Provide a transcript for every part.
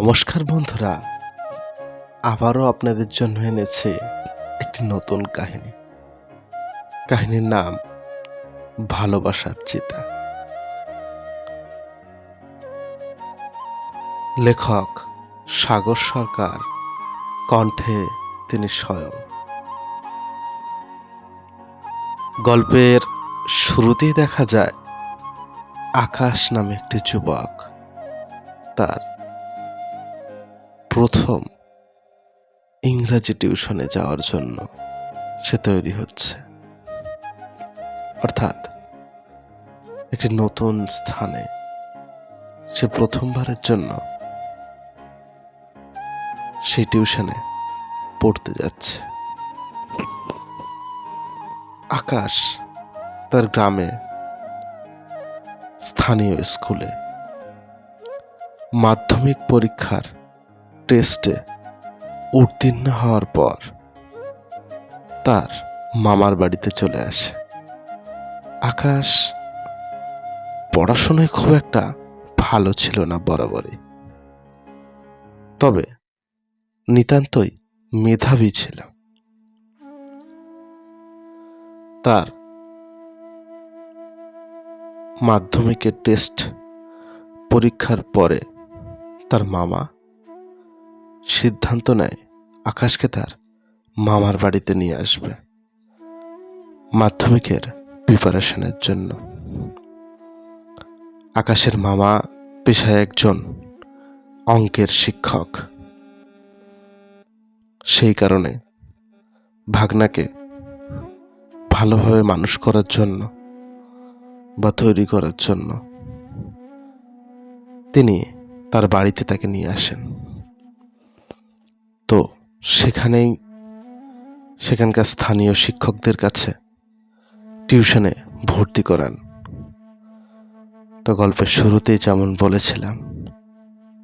নমস্কার বন্ধুরা, আবারও আপনাদের জন্য এনেছে একটি নতুন কাহিনী। কাহিনীর নাম, ভালোবাসার চিতা। লেখক সাগর সরকার, কণ্ঠে তিনি স্বয়ং। গল্পের শুরুতেই দেখা যায়, আকাশ নামে একটি যুবক, তার প্রথম ইংরাজি টিউশনে যাওয়ার জন্য সে তৈরি হচ্ছে। অর্থাৎ একটি নতুন স্থানে সে প্রথমবারের জন্য সেই টিউশনে পড়তে যাচ্ছে। আকাশ তার গ্রামে স্থানীয় স্কুলে মাধ্যমিক পরীক্ষার টেস্টে উত্তীর্ণ হওয়ার পর তার মামার বাড়িতে চলে আসে। আকাশ পড়াশোনায় খুব একটা ভালো ছিল না বরাবরই। তবে নিতান্তই মেধাবী ছিল। তার মাধ্যমিকের টেস্ট পরীক্ষার পরে তার মামা সিদ্ধান্ত নেয়, আকাশকে তার মামার বাড়িতে নিয়ে আসবে। মাধ্যমিকের প্রিপারেশনের জন্য। আকাশের মামা পেশায় একজন অঙ্কের শিক্ষক। সেই কারণে ভাগনাকে ভালোভাবে মানুষ করার জন্য বা তৈরি করার জন্য তিনি তার বাড়িতে তাকে নিয়ে আসেন। সেখানেই সেখানকার স্থানীয় শিক্ষকদের কাছে টিউশনে ভর্তি করান। তো গল্পের শুরুতেই যেমন বলেছিলাম,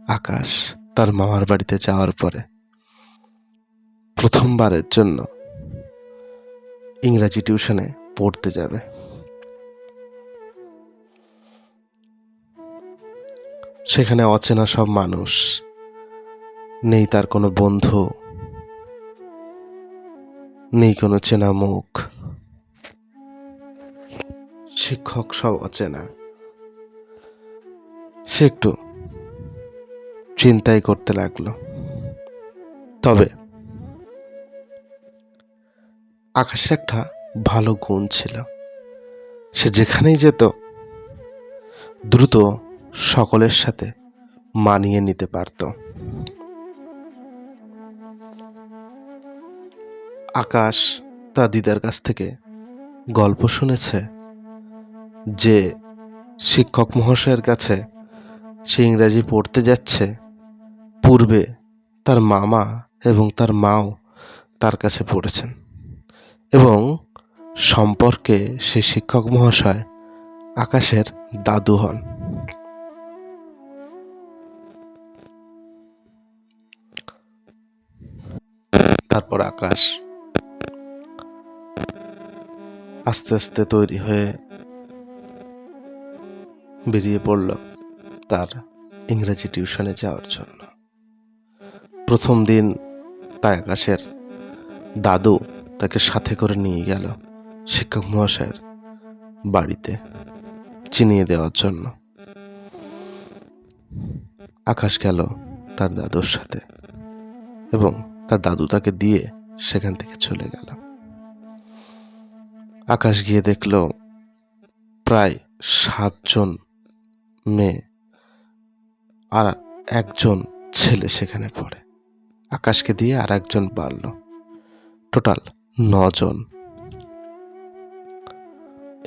আকাশ তার মামার বাড়িতে যাওয়ার পরে প্রথমবারের জন্য ইংরাজি টিউশনে পড়তে যাবে। সেখানে অচেনা সব মানুষ, নেই তার কোনো বন্ধু নেই কোনো চেনা মুখ। শিক্ষক সব অচেনা। সে একটু চিন্তাই করতে লাগল। তবে আকাশের একটা ভালো গুণ ছিল। সে যেখানেই যেত, দ্রুত সকলের সাথে মানিয়ে নিতে পারত। আকাশ তার দিদার কাছ থেকে গল্প শুনেছে যে শিক্ষক মহাশয়ের কাছে সে ইংরাজি পড়তে যাচ্ছে। পূর্বে তার মামা এবং তার মাও তার কাছে পড়েছেন এবং সম্পর্কে সে শিক্ষক মহাশয় আকাশের দাদু হন। তারপর আকাশ আস্তে আস্তে তৈরি হয়ে বেরিয়ে পড়ল তার ইংরেজি টিউশনে যাওয়ার জন্য। প্রথম দিন তাই আকাশের দাদু তাকে সাথে করে নিয়ে গেল শিক্ষক মহাশয়ের বাড়িতে চিনিয়ে দেওয়ার জন্য। আকাশ গেল তার দাদুর সাথে এবং তার দাদু তাকে দিয়ে সেখান থেকে চলে গেল। আকাশ গিয়ে দেখল প্রায় সাতজন মেয়ে আর একজন ছেলে সেখানে পড়ে। আকাশকে দিয়ে আর একজন বাড়ল। টোটাল নজন।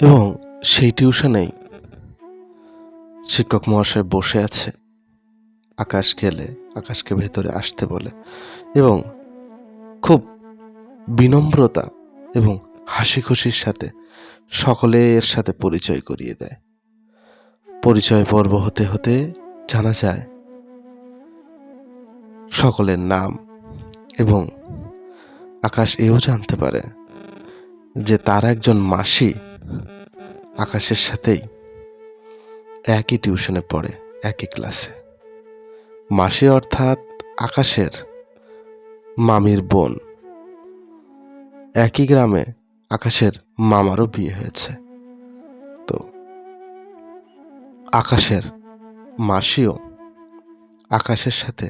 এবং সেই টিউশনেই শিক্ষক মহাশয় বসে আছে। আকাশ গেলে, আকাশকে ভেতরে আসতে বলে এবং খুব বিনম্রতা এবং হাসি খুশির সাথে সকলে এর সাথে পরিচয় করিয়ে দেয়। পরিচয় পর্ব হতে হতে জানা যায়, সকলের নাম এবং আকাশ এও জানতে পারে যে তার একজন মাসি আকাশের সাথেই একই টিউশনে পড়ে, একই ক্লাসে। মাসি অর্থাৎ আকাশের মামির বোন। একই গ্রামে আকাশের মামারও বিয়ে হয়েছে। তো আকাশের মাসিও আকাশের সাথে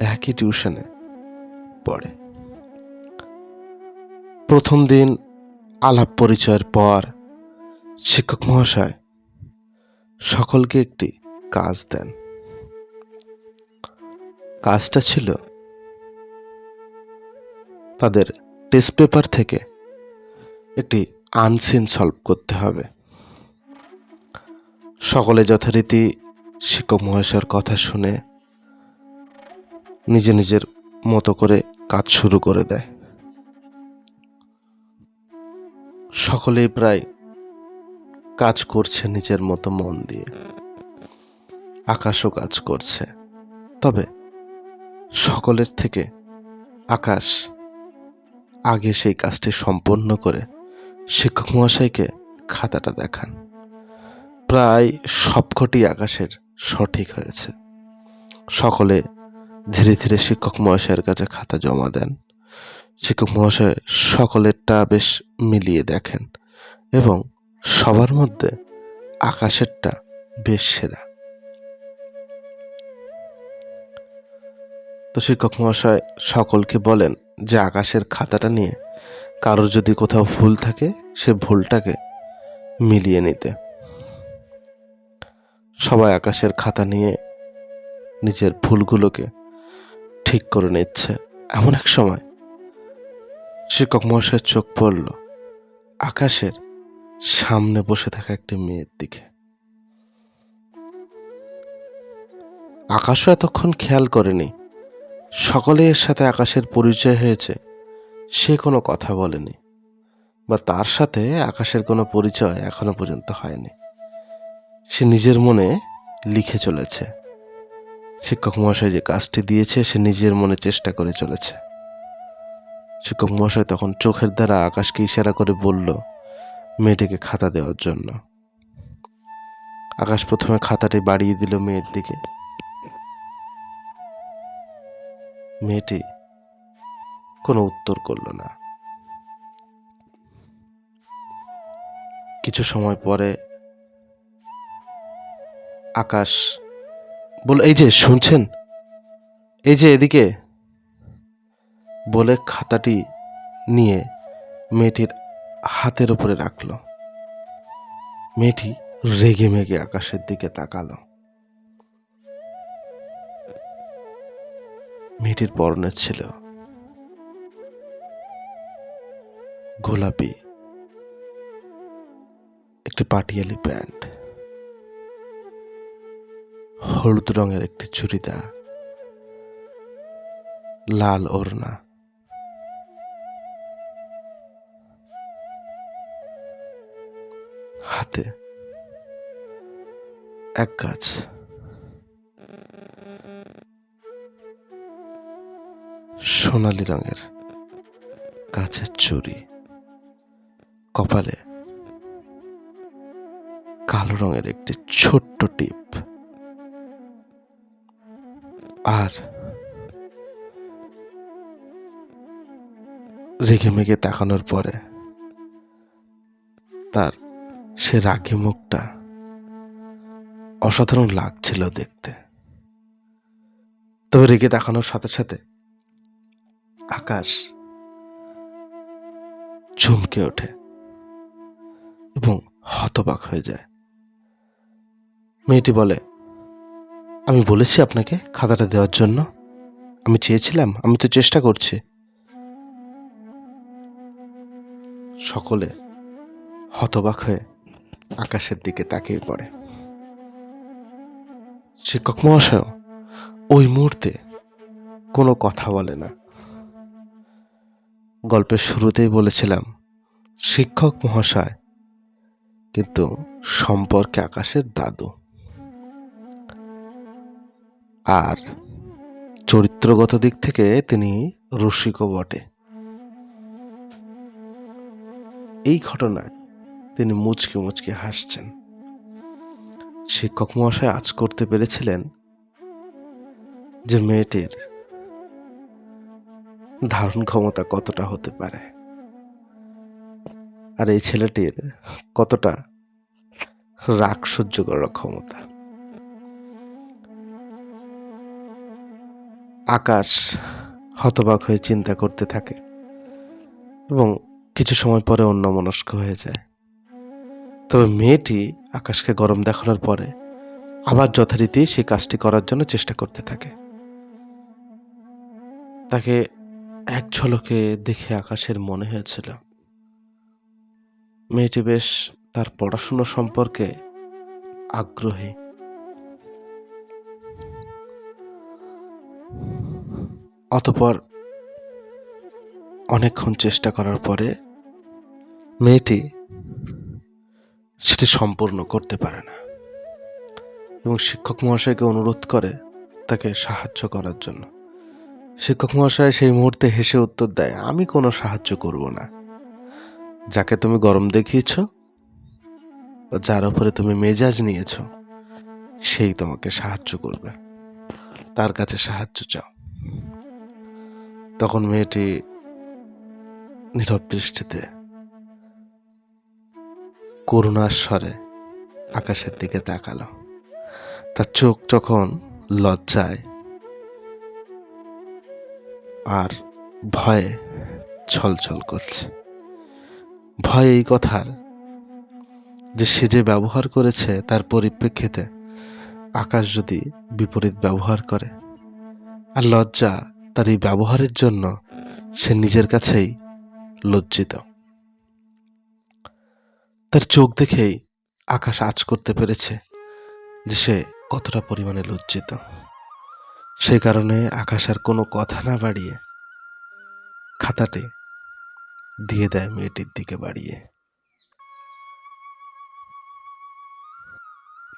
একই টিউশনে পড়ে। প্রথম দিন আলাপ পরিচয়ের পর শিক্ষক মহাশয় সকলকে একটি কাজ দেন। কাজটা ছিল তাদের টেস্ট পেপার থেকে একটি আনসিন সলভ করতে হবে। সকলে যথারীতি শিক্ষক মহাশয়ের কথা শুনে নিজে নিজের মতো করে কাজ শুরু করে দেয়। সকলেই প্রায় কাজ করছে নিজের মতো মন দিয়ে। আকাশও কাজ করছে। তবে সকলের থেকে আকাশ আগে সেই কাজটি সম্পন্ন করে শিক্ষক মহাশয়কে খাতাটা দেখান। প্রায় সবকটি আকাশের সঠিক হয়েছে। সকলে ধীরে ধীরে শিক্ষক মহাশয়ের কাছে খাতা জমা দেন। শিক্ষক মহাশয় সকলেরটা বেশ মিলিয়ে দেখেন এবং সবার মধ্যে আকাশেরটা বেশ সেরা। তো শিক্ষক মহাশয় সকলকে বলেন যে আকাশের খাতাটা নিয়ে কারোর যদি কোথাও ভুল থাকে, সে ভুলটাকে মিলিয়ে নিতে। সবাই আকাশের খাতা নিয়ে নিজের ভুলগুলোকে ঠিক করে নিচ্ছে। এমন এক সময় শিক্ষক মহাশয়ের চোখ পড়ল আকাশের সামনে বসে থাকা একটি মেয়ের দিকে। আকাশও এতক্ষণ খেয়াল করেনি। সকলে এর সাথে আকাশের পরিচয় হয়েছে। সে কোনো কথা বলেনি, বা তার সাথে আকাশের কোনো পরিচয় এখনও পর্যন্ত হয়নি। সে নিজের মনে লিখে চলেছে। শিক্ষক মহাশয় যে কাজটি দিয়েছে, সে নিজের মনে চেষ্টা করে চলেছে। শিক্ষক মহাশয় তখন চোখের দ্বারা আকাশকে ইশারা করে বলল, মেয়েটিকে খাতা দেওয়ার জন্য। আকাশ প্রথমে খাতাটি বাড়িয়ে দিল মেয়ের দিকে। মেয়েটি কোনো উত্তর করল না। কিছু সময় পরে আকাশ বল এই যে, শুনছেন? এই যে এদিকে? বলে খাতাটি নিয়ে মেয়েটির হাতের উপরে রাখল। মেয়েটি রেগে মেগে আকাশের দিকে তাকালো। মেয়েটির পরনে ছিল গোলাপি। একটি পাটিয়ালি প্যান্ট। হলুদ রঙের একটি চুড়িদার। লাল ওড়না। হাতে এক গাছ। সোনালি রঙের কাছের চুড়ি। কপালে কালো রঙের একটি ছোট্ট টিপ। আর রেগে মেগে তাকানোর পরে তার সে রাগি মুখটা অসাধারণ লাগছিল দেখতে। তবে রেগে দেখানোর সাথে সাথে আকাশ চমকে ওঠে। এবং হতবাক হয়ে যায়। মেয়েটি বলে, আমি বলেছি আপনাকে খাতাটা দেওয়ার জন্য। আমি চেয়েছিলাম, আমি তো চেষ্টা করছি। সকলে হতবাক হয়ে আকাশের দিকে তাকিয়ে পড়ে। শিক্ষক মহাশয় ওই মুহূর্তে কোনো কথা বলে না। গল্পের শুরুতেই বলেছিলাম, শিক্ষক মহাশয় কিন্তু সম্পর্কে আকাশের দাদু। আর চরিত্রগত দিক থেকে তিনি রসিকও বটে। এই ঘটনায় তিনি মুচকে মুচকে হাসছেন। শিক্ষক মহাশয় আজ করতে পেরেছিলেন যে মেয়েটির ধারণ ক্ষমতা কতটা হতে পারে। আর এই ছেলেটির কতটা রাগ সহ্য করার ক্ষমতা। আকাশ হতবাক হয়ে চিন্তা করতে থাকে এবং কিছু সময় পরে অন্যমনস্ক হয়ে যায়। তবে মেয়েটি আকাশকে গরম দেখানোর পরে আবার যথারীতি সেই কাজটি করার জন্য চেষ্টা করতে থাকে। তাকে এক ঝলকে দেখে আকাশের মনে হয়েছিল মেয়েটি বেশ তার পড়াশুনো সম্পর্কে আগ্রহী। অতপর অনেকক্ষণ চেষ্টা করার পরে মেয়েটি সেটি সম্পূর্ণ করতে পারে না এবং শিক্ষক মহাশয়কে অনুরোধ করে তাকে সাহায্য করার জন্য। শিক্ষক মহাশয় সেই মুহূর্তে হেসে উত্তর দেয়, আমি কোনো সাহায্য করব না। যাকে তুমি গরম দেখিয়েছ যার উপরে তুমি মেজাজ নিয়েছ, সেই তোমাকে সাহায্য করবে। তার কাছে সাহায্য চাও। তখন মেয়েটি নীরব দৃষ্টিতে করুণার স্বরে আকাশের দিকে তাকালো। তার চোখ যখন লজ্জায় আর ভয়ে ছলছল করছে। ভয় এই কথার যে সে যে ব্যবহার করেছে তার পরিপ্রেক্ষিতে আকাশ যদি বিপরীত ব্যবহার করে আর লজ্জা তার এই ব্যবহারের জন্য সে নিজের কাছেই লজ্জিত। তার চোখ দেখেই আকাশ আজ করতে পেরেছে যে সে কতটা পরিমাণে লজ্জিত। সেই কারণে আকাশ আর কোনো কথা না বাড়িয়ে খাতাটি দিয়ে দেয় মেয়েটির দিকে বাড়িয়ে।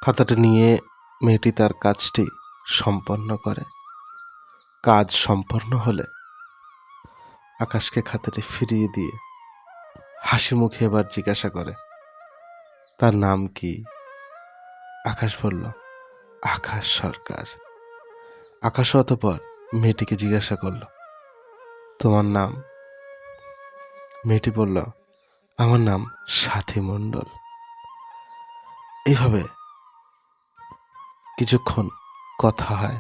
খাতাটা নিয়ে মেয়েটি তার কাজটি সম্পন্ন করে। কাজ সম্পন্ন হলে আকাশকে খাতাটি ফিরিয়ে দিয়ে হাসি মুখে এবার জিজ্ঞাসা করে, তার নাম কি? আকাশ বলল, আকাশ সরকার। আকাশ অতপর মেয়েটিকে জিজ্ঞাসা করল, তোমার নাম? মেয়েটি বলল, আমার নাম সাথী মণ্ডল। এইভাবে কিছুক্ষণ কথা হয়।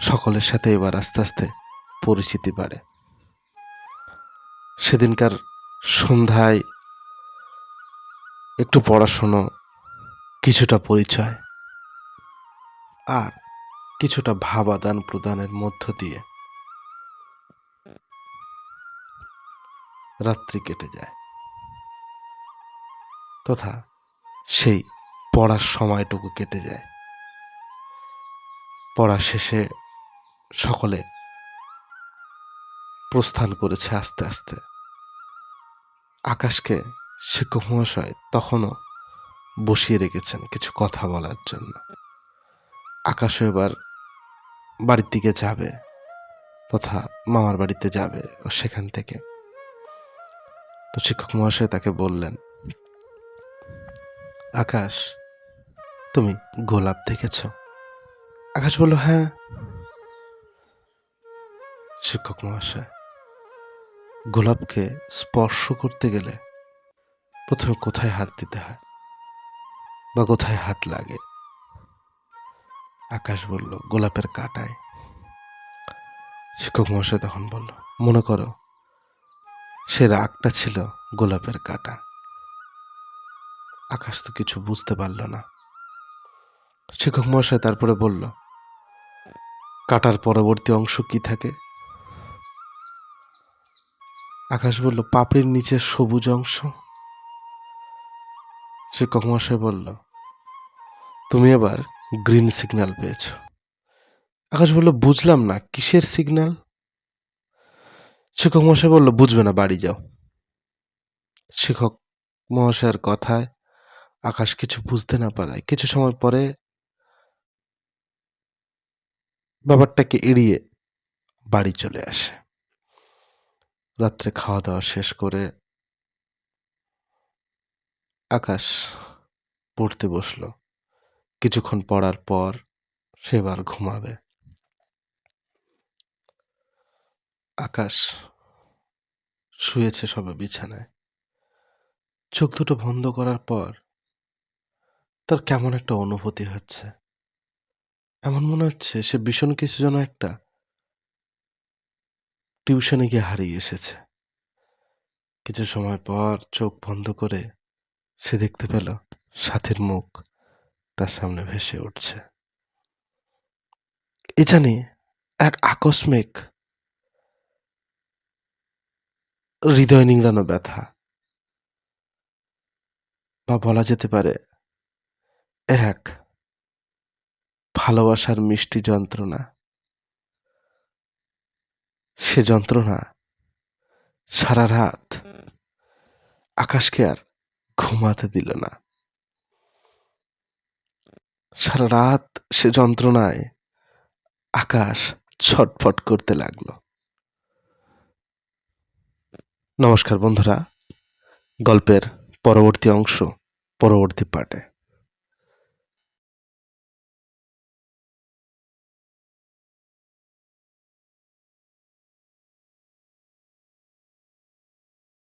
সকলের সাথে এবার আস্তে আস্তে পরিচিতি বাড়ে। সেদিনকার সন্ধ্যায় একটু পড়াশুনো, কিছুটা পরিচয় আর কিছুটা ভাব আদান প্রদানের মধ্য দিয়ে রাত্রি কেটে যায়। তথা সেই পড়ার সময়টুকু কেটে যায়। পড়া শেষে সকলে প্রস্থান করেছে আস্তে আস্তে। আকাশকে শিক্ষক মহাশয় তখনও বসিয়ে রেখেছেন কিছু কথা বলার জন্য। আকাশও এবার বাড়ির দিকে যাবে তথা মামার বাড়িতে যাবে ও সেখান থেকে। তো শিক্ষক মহাশয় তাকে বললেন, আকাশ, তুমি গোলাপ দেখেছ? আকাশ বলল হ্যাঁ। শিক্ষক মহাশয়, গোলাপকে স্পর্শ করতে গেলে প্রথমে কোথায় হাত দিতে হয় বা কোথায় হাত লাগে? আকাশ বলল, গোলাপের কাটায়। শিক্ষক মহাশয় তখন বলল, মনে করো সে রাগটা ছিল গোলাপের কাটা। আকাশ তো কিছু বুঝতে পারল না। শিক্ষক মহাশয় তারপরে বলল, কাটার পরবর্তী অংশ কি থাকে? আকাশ বলল, পাপড়ির নিচের সবুজ অংশ। শিক্ষক মহাশয় বলল, তুমি এবার গ্রিন সিগন্যাল পেয়েছ। আকাশ বলল, বুঝলাম না, কিসের সিগন্যাল? শিক্ষক মহাশয় বলল, বুঝবে না, বাড়ি যাও। শিক্ষক মহাশয়ের কথায় আকাশ কিছু বুঝতে না পারায় কিছু সময় পরে ব্যাপারটাকে এড়িয়ে বাড়ি চলে আসে। রাত্রে খাওয়া দাওয়া শেষ করে আকাশ পড়তে বসল। কিছুক্ষণ পড়ার পর সেবার ঘুমাবে। আকাশ শুয়েছে সবে বিছানায়। চোখ দুটো বন্ধ করার পর তার কেমন একটা অনুভূতি হচ্ছে। এমন মনে হচ্ছে সে ভীষণ কিছু যেন একটা টিউশনে গিয়ে হারিয়ে এসেছে। কিছু সময় পর চোখ বন্ধ করে সে দেখতে পেল সাথীর মুখ তার সামনে ভেসে উঠছে। এ জানি এক আকস্মিক হৃদয় নিংড়ানো ব্যথা। বা বলা যেতে পারে, এক ভালোবাসার মিষ্টি যন্ত্রণা। সে যন্ত্রণা সারা রাত আকাশকে আর ঘুমাতে দিল না। সারা রাত সে যন্ত্রণায় আকাশ ছটফট করতে লাগল। নমস্কার বন্ধুরা গল্পের পরবর্তী অংশ পরবর্তী পার্টে